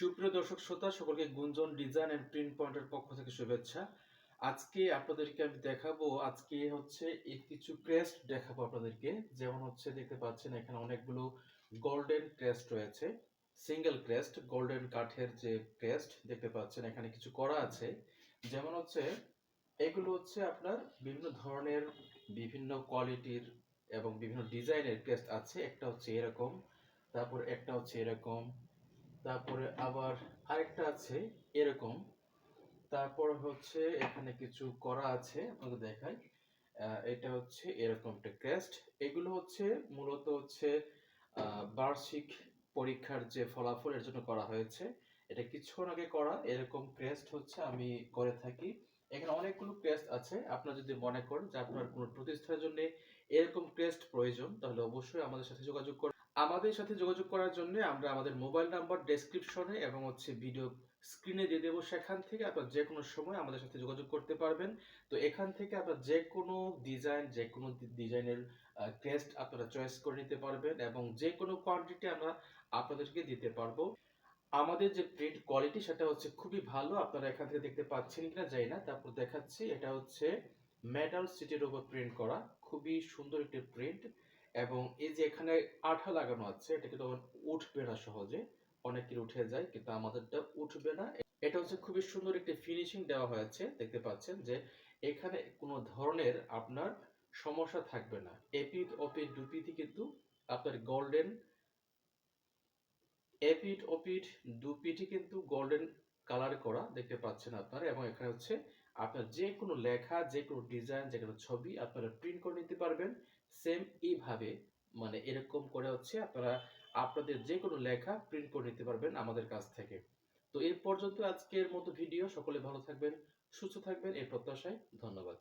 সুপ্রিয় দর্শক শ্রোতা, সকলকে গুঞ্জন ডিজাইন এন্ড প্রিন্ট পয়েন্টের পক্ষ থেকে শুভেচ্ছা। আজকে আপনাদেরকে আমি দেখাবো, আজকে হচ্ছে কিছু ক্রেস্ট দেখাবো আপনাদেরকে। যেমন হচ্ছে দেখতে পাচ্ছেন, এখানে অনেকগুলো গোল্ডেন ক্রেস্ট রয়েছে। সিঙ্গেল ক্রেস্ট গোল্ডেন কাঠের যে ক্রেস্ট দেখতে পাচ্ছেন, এখানে কিছু করা আছে। যেমন হচ্ছে, এগুলো হচ্ছে আপনার বিভিন্ন ধরনের, বিভিন্ন কোয়ালিটির এবং বিভিন্ন ডিজাইনের ক্রেস্ট আছে। একটা হচ্ছে এরকম, তারপর একটা হচ্ছে এরকম তারপরে আবার আরেকটা আছে, এরকম। তারপর হচ্ছে এখানে কিছু করা আছে আপনাকে দেখাই। এটা হচ্ছে এরকম একটা ক্রেস্ট এগুলো হচ্ছে মূলত হচ্ছে বার্ষিক পরীক্ষার যে ফলাফল এর জন্য করা হয়েছে, এটা কিছুক্ষণ আগে করা। এরকম ক্রেস্ট হচ্ছে, আমি করে থাকি। এখানে অনেকগুলো ক্রেস্ট আছে, আপনারা যদি মনে করেন যে আপনার কোনো প্রতিষ্ঠানের জন্য এরকম ক্রেস্ট প্রয়োজন, তাহলে অবশ্যই আমাদের সাথে যোগাযোগ করুন। আমাদের সাথে যোগাযোগ করার জন্য আমরা আমাদের মোবাইল নাম্বার ডেসক্রিপশনে এবং হচ্ছে ভিডিও স্ক্রিনে দিয়ে দেবো সেখান থেকে আপনার যে কোনো সময় আমাদের সাথে যোগাযোগ করতে পারবেন। তো এখান থেকে আপনার যে কোনো ডিজাইন যে কোনো ডিজাইনের ক্রেস্ট আপনারা চয়েস করে নিতে পারবেন এবং যে কোনো কোয়ান্টিটি আমরা আপনাদেরকে দিতে পারব। আমাদের যে প্রিন্ট কোয়ালিটি সেটা হচ্ছে খুবই ভালো, আপনারা এখান থেকে দেখতে পাচ্ছেন কিনা যাই না, তারপর দেখাচ্ছি, এটা হচ্ছে মেটাল সিটির উপর প্রিন্ট করা, খুবই সুন্দর একটি প্রিন্ট এবং এই যে এখানে আঠা লাগানো আছে এটা কিন্তু উঠবে না সহজে। অনেকের উঠে যায়, কিন্তু আমাদেরটা উঠবে না। এটা হচ্ছে খুবই সুন্দর একটি ফিনিশিং দেওয়া হয়েছে, দেখতে পাচ্ছেন যে এখানে কোনো ধরনের আপনার সমস্যা থাকবে না। এপিট ওপিট দুপিটি কিন্তু আপনার গোল্ডেন এপিট ওপিট দুপিটি কিন্তু গোল্ডেন কালার করা দেখতে পাচ্ছেন আপনারা। এবং এখানে হচ্ছে আপনার যে কোনো লেখা যে কোনো ডিজাইন যে কোনো ছবি আপনারা প্রিন্ট করে নিতে পারবেন। সেম এইভাবে মানে এরকম করে হচ্ছে আপনারা আপনাদের যে কোনো লেখা প্রিন্ট করে নিতে পারবেন আমাদের কাছ থেকে। তো এর পর্যন্ত আজকের মতো ভিডিও সকলে ভালো থাকবেন, সুস্থ থাকবেন এই প্রত্যাশায় ধন্যবাদ।